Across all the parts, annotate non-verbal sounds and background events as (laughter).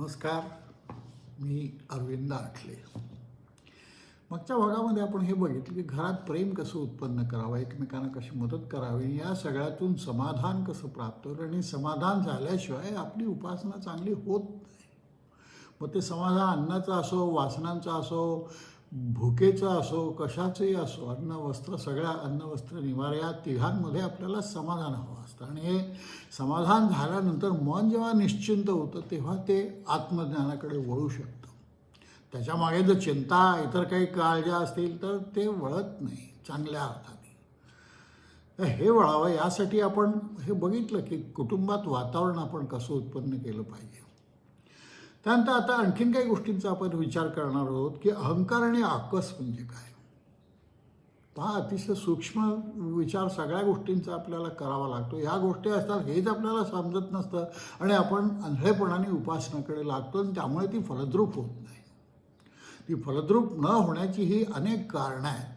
नमस्कार मी अरविंद आठले. मागच्या भागामध्ये आपण हे बघितलं की घरात प्रेम कसं उत्पन्न करावं एकमेकांना कशी मदत करावी या सगळ्यातून समाधान कसं प्राप्त होईल आणि समाधान झाल्याशिवाय आपली उपासना चांगली होत नाही. मग ते समाधान अन्नाचं असो वासनांचं असो भुकेचं असो कशाचंही असो अन्न वस्त्र सगळ्या अन्न वस्त्र निवार या तिघांमध्ये आपल्याला समाधान हवं असतं. आणि हे समाधान झाल्यानंतर मन जेव्हा निश्चिंत होतं तेव्हा ते आत्मज्ञानाकडे वळू शकतं. त्याच्यामागे जर चिंता इतर काही काळज्या असतील तर ते वळत नाही चांगल्या अर्थाने. तर हे वळावं यासाठी आपण हे बघितलं की कुटुंबात वातावरण आपण कसं उत्पन्न केलं पाहिजे. त्यानंतर आता आणखीन काही गोष्टींचा आपण विचार करणार आहोत की अहंकार आणि आकस म्हणजे काय? हा अतिशय सूक्ष्म विचार सगळ्या गोष्टींचा आपल्याला करावा लागतो. ह्या गोष्टी असतात हेच आपल्याला समजत नसतं आणि आपण आंधळेपणाने उपासनाकडे लागतो आणि त्यामुळे ती फलद्रूप होत नाही. ती फलद्रूप न होण्याची ही अनेक कारणं आहेत.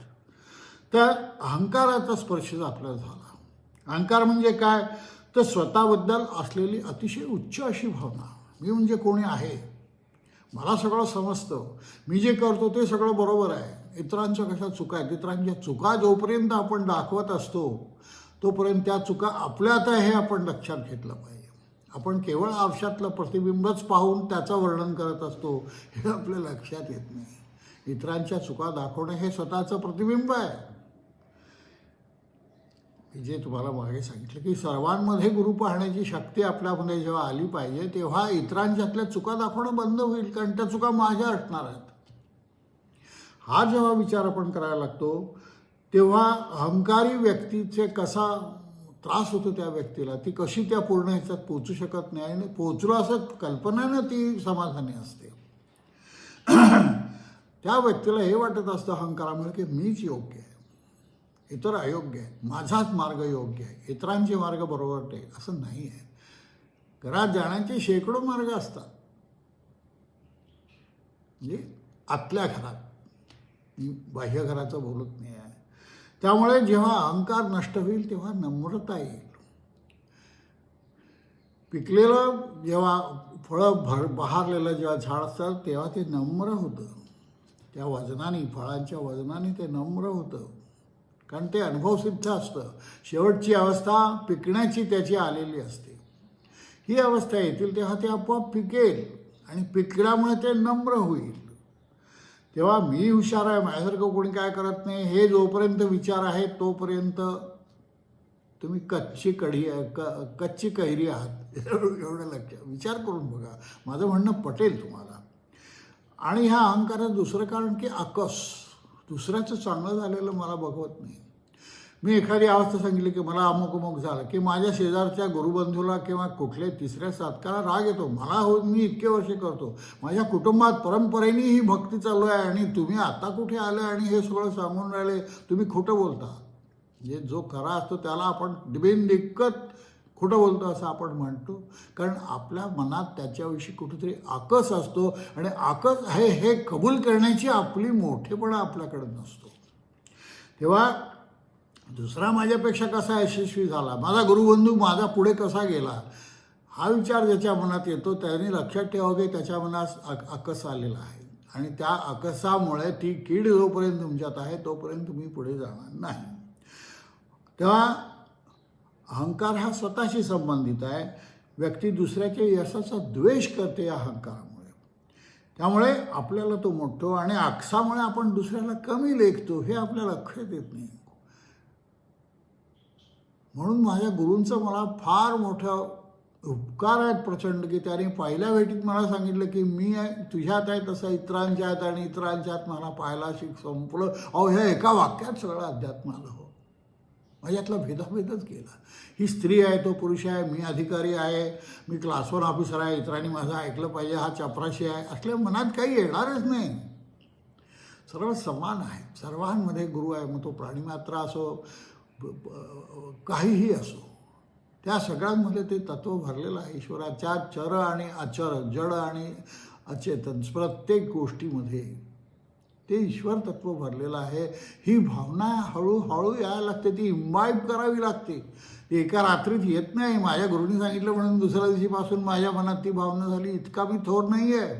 तर अहंकाराचा स्पर्श आपल्याला झाला अहंकार म्हणजे काय? तर स्वतःबद्दल असलेली अतिशय उच्च अशी भावना. मी म्हणजे कोणी आहे? मला सगळं समजतं. मी जे करतो ते सगळं बरोबर आहे. इतरांच्या कशा चुका आहेत? इतरांच्या चुका जोपर्यंत आपण दाखवत असतो तोपर्यंत त्या चुका आपल्यात आहे हे आपण लक्षात घेतलं पाहिजे. आपण केवळ आयुष्यातलं प्रतिबिंबच पाहून त्याचं वर्णन करत असतो हे आपल्या लक्षात येत नाही. इतरांच्या चुका दाखवणं हे स्वतःचं प्रतिबिंब आहे. जे तुम्हाला मागे सांगितलं की सर्वांमध्ये गुरु पाहण्याची शक्ती आपल्यामध्ये जेव्हा आली पाहिजे तेव्हा इतरांच्यातल्या चुका दाखवणं बंद होईल कारण त्या चुका माझ्या असणार आहेत. हा जेव्हा विचार आपण करायला लागतो तेव्हा अहंकारी व्यक्तीचे कसा त्रास होतो त्या व्यक्तीला ती कशी त्या पूर्ण ह्याच्यात पोचू शकत नाही आणि पोचलो असं कल्पनेनं ती समाधानी असते. (clears throat) त्या व्यक्तीला हे वाटत असतं अहंकारामुळे की मीच योग्य आहे. इतर अयोग्य आहे माझाच मार्ग योग्य आहे. इतरांचे मार्ग बरोबर आहे असं नाही आहे. घरात जाण्याचे शेकडो मार्ग असतात. म्हणजे आतल्या घरात. मी बाह्य घराचं बोलत नाही आहे. त्यामुळे जेव्हा अहंकार नष्ट होईल तेव्हा नम्रता येईल. पिकलेलं जेव्हा फळं भर बहारलेलं जेव्हा झाड असतं तेव्हा ते नम्र होतं. त्या वजनाने फळांच्या वजनाने ते नम्र होतं. कारण ते अनुभवसिद्ध असतं. शेवटची अवस्था पिकण्याची त्याची आलेली असते. ही अवस्था येतील तेव्हा ते आपोआप पिकेल आणि पिकल्यामुळे ते नम्र होईल. तेव्हा मी हुशार आहे माझ्यासारखं कोणी काय करत नाही. हे जोपर्यंत विचार आहे तोपर्यंत तुम्ही कच्ची कढी क कच्ची कैरी आहात. एवढं लक्ष. विचार करून बघा. माझं म्हणणं पटेल तुम्हाला. आणि ह्या अहंकाराचं दुसरं कारण की आकस दुसऱ्याचं चांगलं झालेलं मला बघवत नाही. मी एखादी अवस्था सांगितली की मला अमुक अमुक झालं की माझ्या शेजारच्या गुरुबंधूला किंवा कुठल्याही तिसऱ्या सातकाला राग येतो. मला हो मी इतके वर्ष करतो. माझ्या कुटुंबात परंपरेने ही भक्ती चालू आहे आणि तुम्ही आता कुठे आले आणि हे सगळं सांगून राहिले? तुम्ही खोटं बोलता. जे जो खरा असतो त्याला आपण बिनदिक्कत खोटं बोलतो असं आपण म्हणतो. कारण आपल्या मनात त्याच्याविषयी कुठेतरी आकस असतो आणि आकस आहे हे कबूल करण्याची आपली मोठेपणा आपल्याकडे नसतो. तेव्हा दुसरा माझ्यापेक्षा कसा यशस्वी झाला? माझा गुरुबंधू माझा पुढे कसा गेला? हा विचार ज्याच्या मनात येतो त्याने लक्षात ठेवावं की त्याच्या मनात अक आकस आलेला आहे. आणि त्या आकसामुळे ती कीड जोपर्यंत तुमच्यात आहे तोपर्यंत तुम्ही पुढे जाणार नाही. तेव्हा अहंकार हा स्वतःशी संबंधित आहे. व्यक्ती दुसऱ्याच्या यशाचा द्वेष करते या अहंकारामुळे. त्यामुळे आपल्याला तो मोठतो आणि आकसामुळे आपण दुसऱ्याला कमी लेखतो हे आपल्या लक्षात येत नाही. म्हणून माझ्या गुरूंचं मला फार मोठं उपकार आहेत प्रचंड की त्याने पहिल्या भेटीत मला सांगितलं की मी तुझ्यात आहे तसं इतरांच्यात आणि इतरांच्यात मला पाहायला शिक संपलं. अहो ह्या एका वाक्यात सगळं अध्यात्म आलं हो माझ्यातला भेदाभेदच केला. ही स्त्री आहे तो पुरुष आहे मी अधिकारी आहे मी क्लास वन ऑफिसर आहे इतरांनी माझं ऐकलं पाहिजे हा चपराशी आहे असल्या मनात काही येणारच नाही. सर्व समान आहे सर्वांमध्ये गुरु आहे मग तो प्राणीमात्र असो काहीही असो त्या सगळ्यांमध्ये ते तत्व भरलेलं आहे. ईश्वराच्या चर आणि अचर जड आणि अचेतन प्रत्येक गोष्टीमध्ये ते ईश्वर तत्व भरलेलं आहे. ही भावना हळूहळू यायला लागते ती इम्बाईब करावी लागते. एका रात्रीत येत नाही. माझ्या गुरुनी सांगितलं म्हणून दुसऱ्या दिवशीपासून माझ्या मनात ती भावना झाली इतका मी थोर नाही आहे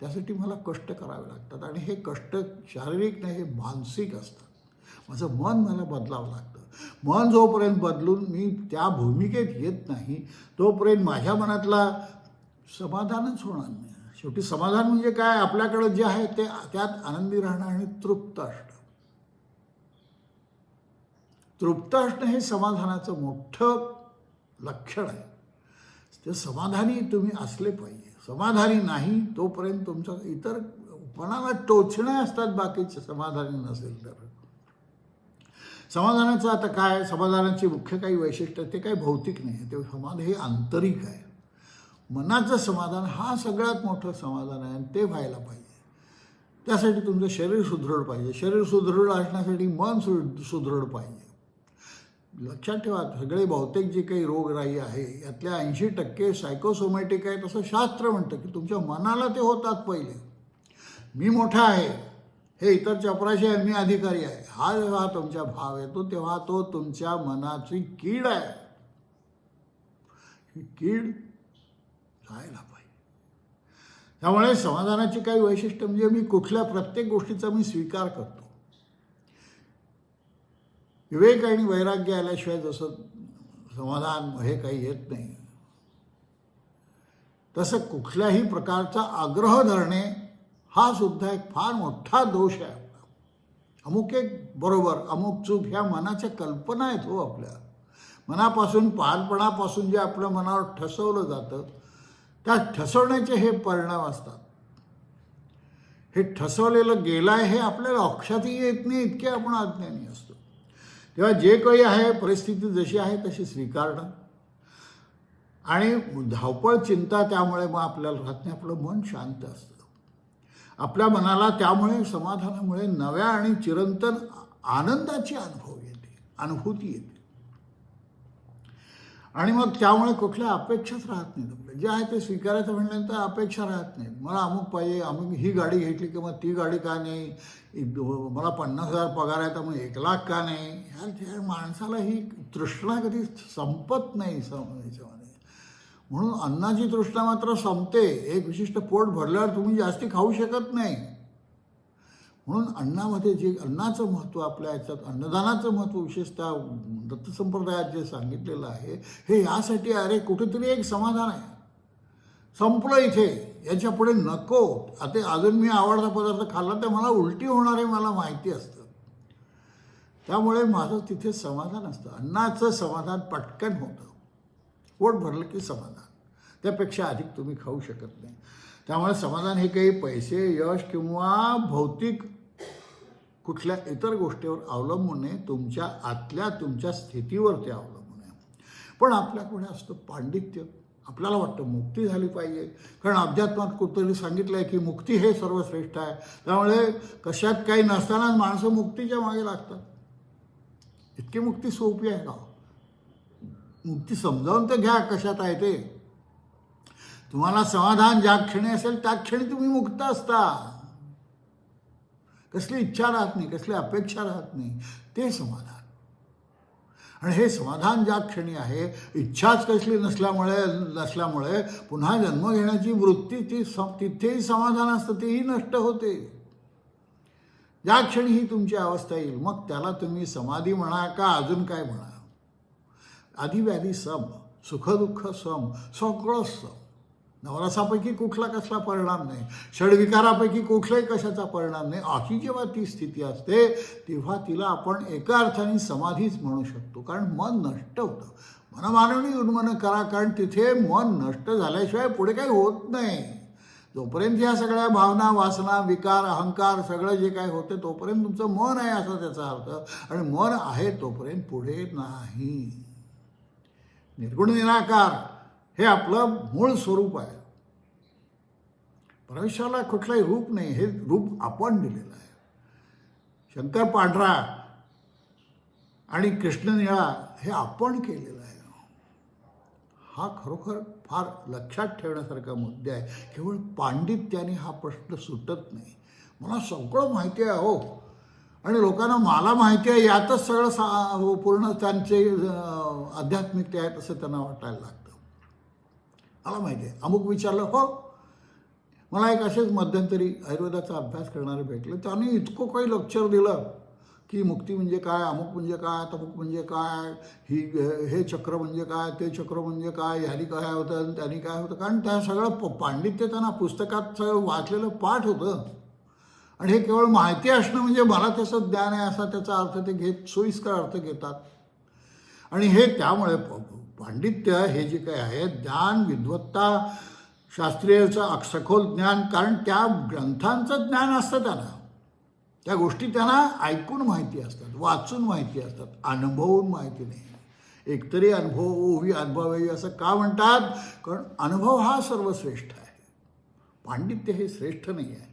त्यासाठी मला कष्ट करावे लागतात आणि हे कष्ट शारीरिक नाही हे मानसिक असतात. माझं मन मला बदलावं लागतं. मन जोपर्यंत बदलून मी त्या भूमिकेत येत नाही तोपर्यंत माझ्या मनातला समाधानच होणार नाही. शेवटी समाधान म्हणजे काय? आपल्याकडं जे आहे ते त्यात आनंदी राहणं आणि तृप्त असणं. तृप्त असणं हे समाधानाचं मोठं लक्षण आहे. ते समाधानी तुम्ही असले पाहिजे. समाधानी नाही तोपर्यंत तुमचं इतर मनाला टोचणे असतात बाकीचे समाधानी नसेल तर. समाधानाचं आता काय? समाधानाची मुख्य काही वैशिष्ट्य ते काही भौतिक नाही. आहे ते समाधान हे आंतरिक आहे. मनाचं समाधान हा सगळ्यात मोठं समाधान आहे आणि ते व्हायला पाहिजे. त्यासाठी तुमचं शरीर सुदृढ पाहिजे. शरीर सुदृढ असण्यासाठी मन सु सुदृढ पाहिजे. लक्षात ठेवा सगळे बहुतेक जे काही रोगराई आहे यातल्या ऐंशी टक्के सायकोसोमॅटिक आहे तसं शास्त्र म्हणतं की तुमच्या मनाला ते होतात पहिले. मी मोठा आहे. हे इतर चपराशी आहे मी अधिकारी आहे. हा जेव्हा तुमचा भाव येतो तेव्हा तो तुमच्या मनाची कीड आहे. ही कीड जायला पाहिजे त्यामुळे समाधानाची काही वैशिष्ट्य म्हणजे मी कुठल्या प्रत्येक गोष्टीचा मी स्वीकार करतो. विवेक आणि वैराग्य आल्याशिवाय जसं समाधान हे काही येत नाही तसं कुठल्याही प्रकारचा आग्रह धरणे हा सुद्धा एक फार मोठा दोष आहे आपला. अमुक एक बरोबर अमुक चूक ह्या मनाच्या कल्पना आहेत हो आपल्या. मनापासून पहानपणापासून जे आपल्या मनावर ठसवलं जातं त्या ठसवण्याचे हे परिणाम असतात. हे ठसवलेलं गेलं आहे हे आपल्याला अक्षातही येत नाही इतके आपण अज्ञानी असतो. तेव्हा जे काही आहे परिस्थिती जशी आहे तशी स्वीकारणं. आणि धावपळ चिंता त्यामुळे मग आपल्याला राहत नाही आपलं मन शांत असतं. आपल्या मनाला त्यामुळे समाधानामुळे नव्या आणि चिरंतन आनंदाची अनुभव येते अनुभूती येते. आणि मग त्यामुळे कुठल्या अपेक्षाच राहत नाहीत आपल्या. जे आहे ते स्वीकारायचं म्हणल्यानंतर अपेक्षा राहत नाहीत. मला अमुक पाहिजे अमुक ही गाडी घेतली की मग ती गाडी का नाही? मला पन्नास हजार पगार आहे तर मग एक लाख का नाही? ह्या ह्या माणसाला ही तृष्णा कधी संपत नाही सम याच्यामध्ये. म्हणून अन्नाची तृष्णा मात्र संपते. एक विशिष्ट पोट भरल्यावर तुम्ही जास्ती खाऊ शकत नाही. म्हणून अन्नामध्ये जे अन्नाचं महत्त्व आपल्या याच्यात अन्नदानाचं महत्त्व विशेषतः दत्त संप्रदायात जे सांगितलेलं आहे हे यासाठी अरे कुठेतरी एक समाधान आहे. संपलं इथे याच्यापुढे नको. आता अजून मी आवडता पदार्थ खाल्ला तर मला उलटी होणार आहे मला माहिती असतं. त्यामुळे माझं तिथे समाधान असतं. अन्नाचं समाधान पटकन होतं. पोट भरलं की समाधान. त्यापेक्षा अधिक तुम्ही खाऊ शकत नाही. त्यामुळे समाधान हे काही पैसे यश किंवा भौतिक कुठल्या इतर गोष्टीवर अवलंबून आहे तुमच्या आतल्या तुमच्या स्थितीवर ते अवलंबून आहे. पण आपल्याकडे असतं पांडित्य. आपल्याला वाटतं मुक्ती झाली पाहिजे. कारण अध्यात्मात कुठतरी सांगितलं आहे की मुक्ती हे सर्वश्रेष्ठ आहे. त्यामुळे कशात काही नसताना माणसं मुक्तीच्या मागे लागतात. इतकी मुक्ती सोपी आहे का मुक्ती समजावून तर घ्या कशात आहे ते. तुम्हाला समाधान ज्या क्षणी असेल त्या क्षणी तुम्ही मुक्त असता. कसली इच्छा राहत नाही कसली अपेक्षा राहत नाही ते समाधान. आणि हे समाधान ज्या क्षणी आहे इच्छाच कसली नसल्यामुळे नसल्यामुळे पुन्हा जन्म घेण्याची वृत्ती ती सम तिथेही समाधान असतं तेही नष्ट होते. ज्या क्षणी ही तुमची अवस्था येईल मग त्याला तुम्ही समाधी म्हणा का अजून काय म्हणा? आधिव्याधी सम सुखदुःख सम सगळं सम. नवरसापैकी कुठला कसला परिणाम नाही. षडविकारापैकी कुठलाही कशाचा परिणाम नाही. अशी जेव्हा ती स्थिती असते तेव्हा तिला आपण एका अर्थाने समाधीच म्हणू शकतो. कारण मन नष्ट होतं. मनमानवी उन्मन करा कारण तिथे मन नष्ट झाल्याशिवाय पुढे काही होत नाही. जोपर्यंत ह्या सगळ्या भावना वासना विकार अहंकार सगळं जे काय होते तोपर्यंत तुमचं मन आहे असा त्याचा अर्थ. आणि मन आहे तोपर्यंत पुढे नाही. निर्गुण निराकार. हे आपलं मूळ स्वरूप आहे. परमेश्वराला कुठलंही रूप नाही हे रूप आपण दिलेलं आहे. शंकर पांढरा आणि कृष्ण निळा हे आपण केलेलं आहे. हा खरोखर फार लक्षात ठेवण्यासारखा मुद्दा आहे. केवळ पांडित्याने हा प्रश्न सुटत नाही. मला सगळं माहिती आहे हो. आणि लोकांना मला माहिती आहे यातच सगळं सा पूर्ण त्यांचे आध्यात्मिकते आहेत असं त्यांना वाटायला लागतं. मला माहिती आहे. अमुक विचारलं हो. मला एक असेच मध्यंतरी आयुर्वेदाचा अभ्यास करणारे भेटले. त्याने इतकं काही लेक्चर दिलं की मुक्ती म्हणजे काय अमुक म्हणजे काय तमुक म्हणजे काय ही हे चक्र म्हणजे काय ते चक्र म्हणजे काय ह्यानी काय होतं आणि त्यांनी काय होतं. कारण त्या सगळं प- पांडित्य त्यांना पुस्तकात सगळं वाचलेलं पाठ होतं. आणि हे केवळ माहिती असणं म्हणजे मला त्याचं ज्ञान आहे असा त्याचा अर्थ ते घेत सोयीस्कर अर्थ घेतात. आणि हे त्यामुळे पांडित्य हे जे काही आहे ज्ञान विद्वत्ता शास्त्रीयचं सखोल ज्ञान कारण त्या ग्रंथांचं ज्ञान असतं त्यांना त्या गोष्टी त्यांना ऐकून माहिती असतात वाचून माहिती असतात अनुभवून माहिती नाही. एकतरी अनुभव ओवी अनुभवावी असं का म्हणतात? कारण अनुभव हा सर्वश्रेष्ठ आहे. पांडित्य हे श्रेष्ठ नाही आहे.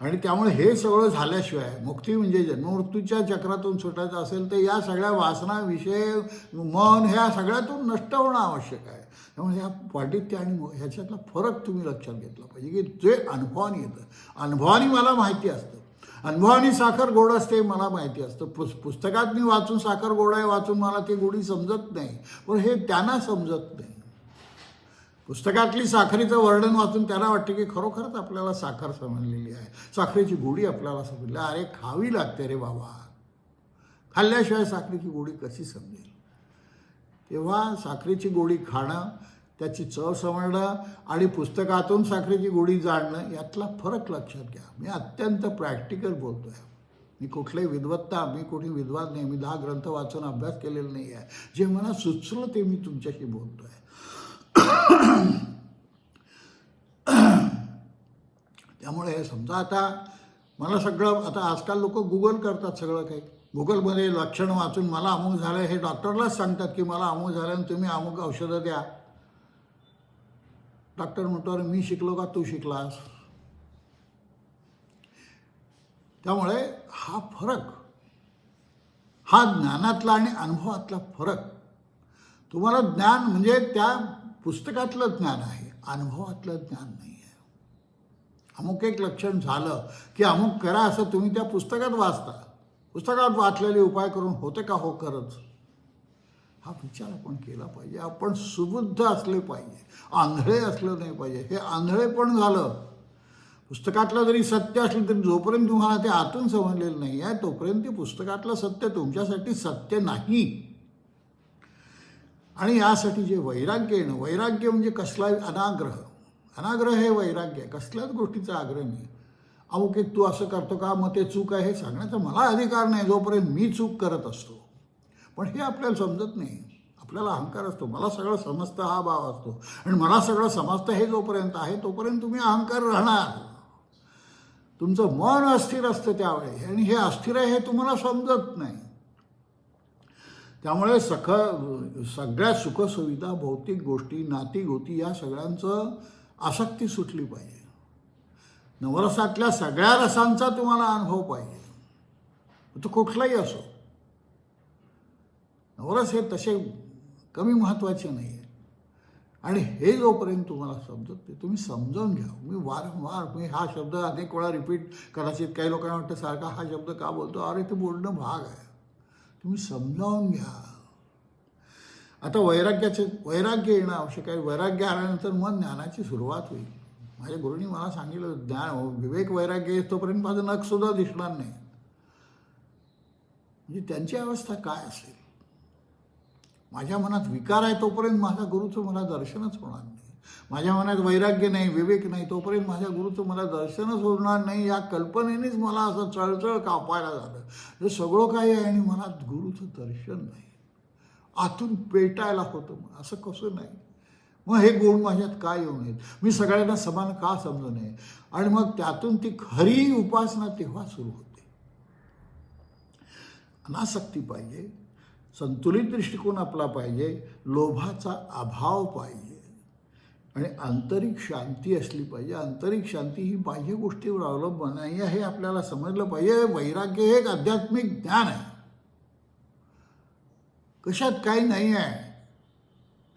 आणि त्यामुळे हे सगळं झाल्याशिवाय मुक्ती म्हणजे जन्ममृत्यूच्या चक्रातून सुटायचं असेल तर या सगळ्या वासना विषय मन ह्या सगळ्यातून नष्ट होणं आवश्यक आहे. त्यामुळे ह्या पांडित्य आणि ह्याच्यातला फरक तुम्ही लक्षात घेतला पाहिजे की जे अनुभवाने येतं. अनुभवाने मला माहिती असतं. अनुभवाने साखर गोड असते मला माहिती असतं. पुस पुस्तकात मी वाचून साखर गोड आहे वाचून मला ते गोडी समजत नाही. पण हे त्यांना समजत नाही. पुस्तकातली साखरेचं वर्णन वाचून त्याला वाटतं की खरोखरच आपल्याला साखर समजलेली आहे. साखरेची गोडी आपल्याला समजली. अरे खावी लागते रे बाबा. खाल्ल्याशिवाय साखरेची गोडी कशी समजेल? तेव्हा साखरेची गोडी खाणं त्याची चव समजणं आणि पुस्तकातून साखरेची गोडी जाणणं यातला फरक लक्षात घ्या. मी अत्यंत प्रॅक्टिकल बोलतो आहे मी कुठले विद्वत्ता मी कोणी विद्वान नाही. मी दहा ग्रंथ वाचून अभ्यास केलेला नाही आहे जे मला सुचलं ते मी तुमच्याशी बोलतो आहे त्यामुळे समजा आता मला सगळं आता आजकाल लोक गुगल करतात सगळं काही. गुगलमध्ये लक्षण वाचून मला अमुक झालं हे डॉक्टरलाच सांगतात की मला अमुक झालं तुम्ही अमुक औषधं द्या. डॉक्टर म्हणतो अरे मी शिकलो का तू शिकलास? त्यामुळे हा फरक हा ज्ञानातला आणि अनुभवातला फरक तुम्हाला ज्ञान म्हणजे त्या पुस्तकातलं ज्ञान आहे अनुभवातलं ज्ञान नाही आहे. अमुक एक लक्षण झालं की अमुक करा असं तुम्ही त्या पुस्तकात वाचता. पुस्तकात वाचलेले उपाय करून होते का? हो खरंच. हा विचार आपण केला पाहिजे. आपण सुबुद्ध असले पाहिजे. आंधळे असलं नाही पाहिजे. हे आंधळे पण झालं. पुस्तकातलं जरी सत्य असलं तरी जोपर्यंत तुम्हाला ते आतून समजलेलं नाही आहे तोपर्यंत ते पुस्तकातलं सत्य तुमच्यासाठी सत्य नाही. आणि यासाठी जे वैराग्य येणं वैराग्य म्हणजे कसला अनाग्रह. अनाग्रह हे वैराग्य आहे. कसल्याच गोष्टीचा आग्रह नाही. अमुक एक तू असं करतो का मग ते चूक आहे हे सांगण्याचा मला अधिकार नाही. जोपर्यंत मी चूक करत असतो. पण हे आपल्याला समजत नाही. आपल्याला अहंकार असतो. मला सगळं समजतं हा भाव असतो. आणि मला सगळं समजतं हे जोपर्यंत आहे तोपर्यंत तुम्ही अहंकार राहणार. तुमचं मन अस्थिर असतं त्यावेळी. आणि हे अस्थिर आहे हे तुम्हाला समजत नाही. त्यामुळे सख सगळ्या सुखसुविधा भौतिक गोष्टी नाती गोती या सगळ्यांचं आसक्ती सुटली पाहिजे. नवरसातल्या सगळ्या रसांचा तुम्हाला अनुभव पाहिजे. तो कुठलाही असो. नवरस हे तसे कमी महत्त्वाचे नाही आहे आणि हे जोपर्यंत तुम्हाला समजत ते तुम्ही समजावून घ्या. मी वारंवार मी हा शब्द अनेक वेळा रिपीट कदाचित काही लोकांना वाटतं सारखा हा शब्द का बोलतो? अरे ते बोलणं भाग आहे. तुम्ही समजावून घ्या. आता वैराग्याचे वैराग्य येणं आवश्यक आहे. वैराग्य आल्यानंतर मग ज्ञानाची सुरुवात होईल. माझ्या गुरुनी मला सांगितलं ज्ञान विवेक वैराग्य येतोपर्यंत माझं नखसुद्धा दिसणार नाही. म्हणजे त्यांची अवस्था काय असेल? माझ्या मनात विकार आहे तोपर्यंत माझ्या गुरुचं मला दर्शनच होणार नाही. माझ्या मनात वैराग्य नाही विवेक नाही तोपर्यंत माझ्या गुरुचं मला दर्शनच होणार नाही या कल्पनेनेच मला असं चळचळ कापायला झालं. हे सगळं काही आहे आणि मनात गुरुचं दर्शन नाही. आतून पेटायला होतं मग असं कसं नाही? मग हे गुण माझ्यात का येऊ नयेत? मी सगळ्यांना समान का समजू नये? आणि मग त्यातून ती खरी उपासना तेव्हा सुरू होते. अनासक्ती पाहिजे संतुलित दृष्टिकोन आपला पाहिजे लोभाचा अभाव पाहिजे. आणि आंतरिक शांती असली पाहिजे. आंतरिक शांती ही बाह्य गोष्टीवर अवलंबून नाही आहे हे आपल्याला समजलं पाहिजे. वैराग्य हे एक आध्यात्मिक ज्ञान आहे. कशात काही नाही आहे.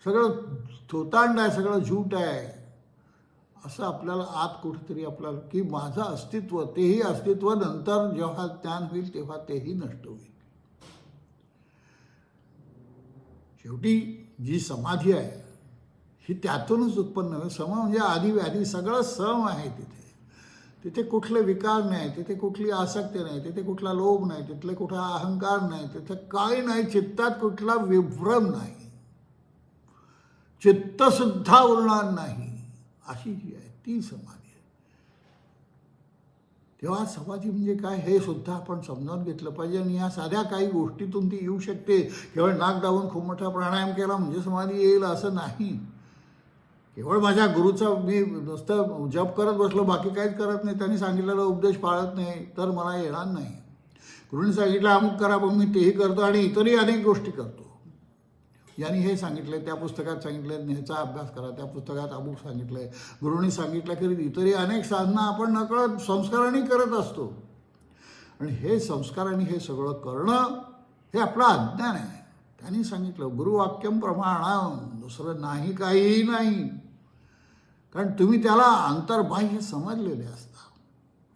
सगळं थोतांड आहे सगळं झूट आहे. असं आपल्याला आत कुठेतरी आपल्याला की माझं अस्तित्व तेही अस्तित्व नंतर जेव्हा ज्ञान होईल तेव्हा तेही नष्ट होईल. शेवटी जी समाधी आहे ही त्यातूनच उत्पन्न सम म्हणजे आधी व्याधी सगळं सम आहे तिथे. तिथे कुठले विकार नाही तिथे कुठली आसक्ती नाही तिथे कुठला लोभ नाही तिथले कुठला अहंकार नाही तिथे काही नाही चित्तात कुठला विभ्रम नाही. चित्तसुद्धा उरणार नाही. अशी जी आहे ती समाधी आहे. तेव्हा समाधी म्हणजे काय? हे सुद्धा आपण समजावून घेतलं पाहिजे आणि या साध्या काही गोष्टीतून ती येऊ शकते. केवळ नाक दाबून खूप मोठा प्राणायाम केला म्हणजे समाधी येईल असं नाही. केवळ माझ्या गुरुचा मी नुसतं जप करत बसलो बाकी काहीच करत नाही. त्यांनी सांगितलेला उपदेश पाळत नाही तर मला येणार नाही. गुरुने सांगितलं अमुक करा पण मी तेही करतो आणि इतरही अनेक गोष्टी करतो. यांनी हे सांगितलं त्या पुस्तकात सांगितलं ह्याचा अभ्यास करा. त्या पुस्तकात अमुक सांगितलं आहे गुरुनी सांगितलं की इतरही अनेक साधना आपण नकळत संस्काराने करत असतो. आणि हे संस्काराने हे सगळं करणं हे आपलं अज्ञान आहे. त्यांनी सांगितलं गुरुवाक्यम प्रमाण दुसरं नाही काहीही नाही. कारण तुम्ही त्याला अंतर्बाह्य समजलेले असता.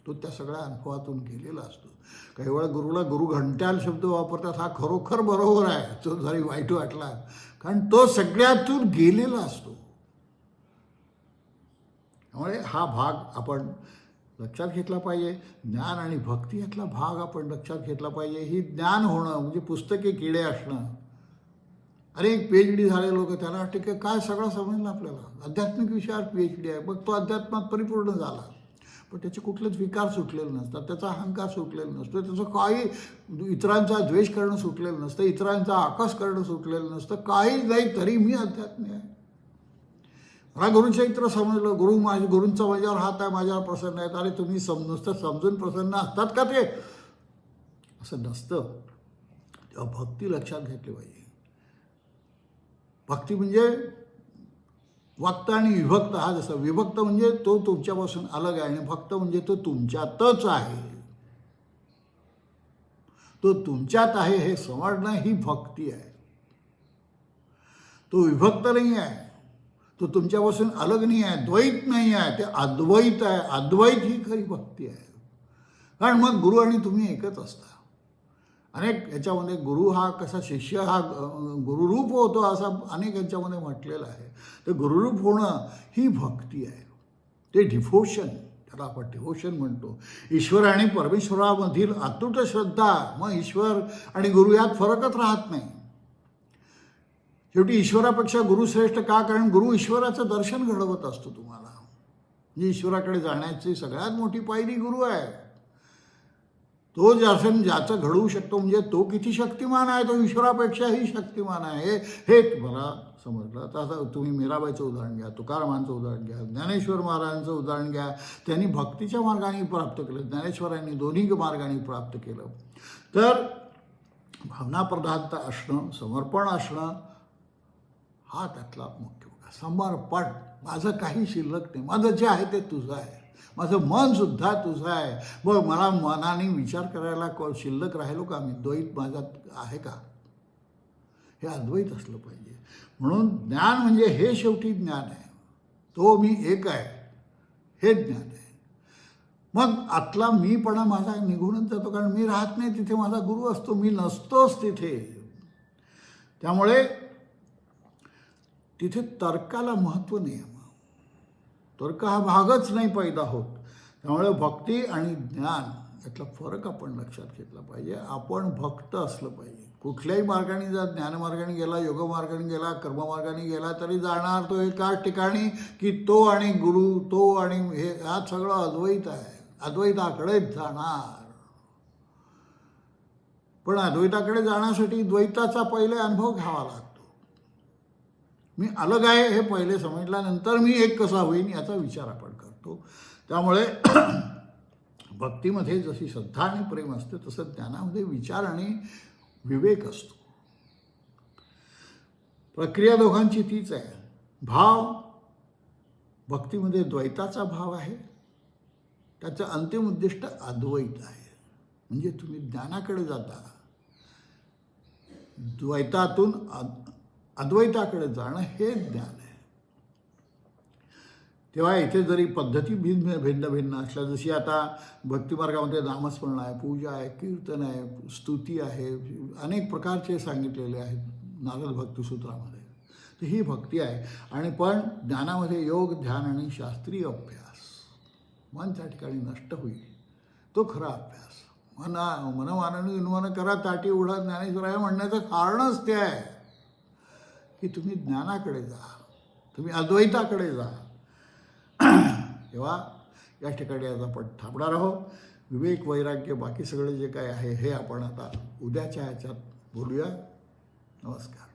तो त्या सगळ्या अनुभवातून गेलेला असतो. काही वेळा गुरुला गुरु घंट्याल शब्द वापरतात हा खरोखर बरोबर आहे. तो जरी वाईट वाटला कारण तो सगळ्यातून गेलेला असतो. त्यामुळे हा भाग आपण लक्षात घेतला पाहिजे. ज्ञान आणि भक्ती यातला भाग आपण लक्षात घेतला पाहिजे. ही ज्ञान होणं म्हणजे पुस्तके किडे असणं अरे एक पी एच डी झाले लोक त्याला वाटते की काय सगळं समजलं आपल्याला. आध्यात्मिक विषयावर पी एच डी आहे. मग तो अध्यात्मात परिपूर्ण झाला. पण त्याचे कुठलेच विकार सुटलेले नसतात. त्याचा अहंकार सुटलेला नसतो. त्याचं काही इतरांचा द्वेष करणं सुटलेलं नसतं. इतरांचा आकाश करणं सुटलेलं नसतं. काही नाही तरी मी अध्यात्मी आहे. मला गुरुचरित्र समजलं. गुरु माझ्या गुरूंचा माझ्यावर हात आहे माझ्यावर प्रसन्न आहेत. अरे तुम्ही सम नुसतं समजून प्रसन्न असतात का ते? असं नसतं. तेव्हा भक्ती लक्षात घेतली पाहिजे. भक्ती म्हणजे वक्त आणि विभक्त. हा जसा विभक्त म्हणजे तो तुमच्यापासून अलग आहे आणि भक्त म्हणजे तो तुमच्यातच आहे. तो तुमच्यात आहे हे समजणं ही भक्ती आहे. तो विभक्त नाही आहे. तो तुमच्यापासून अलग नाही आहे द्वैत नाही आहे. ते अद्वैत आहे. अद्वैत ही खरी भक्ती आहे. कारण मग गुरु आणि तुम्ही एकच असता. अनेक याच्यामध्ये गुरु हा कसा शिष्य हा गुरुरूप होतो असा अनेक याच्यामध्ये म्हटलेलं आहे. तर गुरुरूप होणं ही भक्ती आहे. ते डिफोशन त्याला आपण डिफोशन म्हणतो. ईश्वर आणि परमेश्वरामधील अतूट श्रद्धा मग ईश्वर आणि गुरु यात फरकच राहत नाही. शेवटी ईश्वरापेक्षा गुरु श्रेष्ठ का? कारण गुरु ईश्वराचं दर्शन घडवत असतो तुम्हाला. म्हणजे ईश्वराकडे जाण्याची सगळ्यात मोठी पायरी गुरु आहे. तो दर्शन ज्याचं घडवू शकतो म्हणजे तो किती शक्तिमान आहे तो ईश्वरापेक्षाही शक्तिमान आहे हे मला समजलं. तसं आता तुम्ही मीराबाईचं उदाहरण घ्या तुकारामांचं उदाहरण घ्या ज्ञानेश्वर महाराजांचं उदाहरण घ्या. त्यांनी भक्तीच्या मार्गाने प्राप्त केलं ज्ञानेश्वरांनी दोन्ही मार्गाने प्राप्त केलं. तर भावनाप्रधानता असणं समर्पण असणं हा त्यातला मुख्य समर्पण माझं काही शिल्लक नाही. माझं जे आहे ते तुझं आहे. माझं मन सुद्धा तुझं आहे. मग मला मनाने विचार करायला क शिल्लक राहिलो का मी? द्वैत माझ्यात आहे का? हे अद्वैत असलं पाहिजे. म्हणून ज्ञान म्हणजे हे शेवटी ज्ञान आहे. तो मी एक आहे. हे ज्ञान आहे. मग आतला मीपणा माझा निघूनच जातो कारण मी राहत नाही तिथे माझा गुरु असतो मी नसतोच तिथे. त्यामुळे तिथे तर्काला महत्त्व नाही आहे. तर्क हा भागच नाही पैदा होत. त्यामुळे भक्ती आणि ज्ञान यातला फरक आपण लक्षात घेतला पाहिजे. आपण भक्त असलं पाहिजे. कुठल्याही मार्गाने जर ज्ञानमार्गाने गेला योगमार्गाने गेला कर्ममार्गाने गेला तरी जाणार तो एकाच ठिकाणी की तो आणि गुरु तो आणि हे हा सगळं अद्वैत आहे. अद्वैताकडेच जाणार. पण अद्वैताकडे जाण्यासाठी द्वैताचा पहिले अनुभव घ्यावा लागतो. मी अलग आहे हे पहिले समजल्यानंतर मी एक कसा होईन याचा विचार आपण करतो. त्यामुळे (clears throat) भक्तीमध्ये जशी श्रद्धा आणि प्रेम असते तसं ज्ञानामध्ये विचार आणि विवेक असतो. प्रक्रिया दोघांची तीच आहे. भाव भक्तीमध्ये द्वैताचा भाव आहे. त्याचं अंतिम उद्दिष्ट अद्वैत आहे. म्हणजे तुम्ही ज्ञानाकडे जाता. द्वैतातून अद्वैताकडे जाणं हे ज्ञान आहे. तेव्हा इथे जरी पद्धती भिन्न भिन्न भिन्न असल्या जशी आता भक्तिमार्गामध्ये नामस्मरण आहे पूजा आहे कीर्तन आहे स्तुती आहे अनेक प्रकारचे सांगितलेले आहेत नारद भक्तिसूत्रामध्ये तर ही भक्ती आहे. आणि पण ज्ञानामध्ये योग ध्यान आणि शास्त्रीय अभ्यास मन त्या ठिकाणी नष्ट होईल. तो खरा अभ्यास. मना मनमाननी उन्मान करा ताटी उडा ज्ञानेश्वराय म्हणण्याचं कारणच ते आहे. की तुम्ही ज्ञानाकडे जा. तुम्ही अद्वैताकडे जा. तेव्हा या ठिकाणी आज आपण थांबणार आहोत. विवेक वैराग्य बाकी सगळं जे काय आहे हे आपण आता उद्याच्या ह्याच्यात बोलूया. नमस्कार.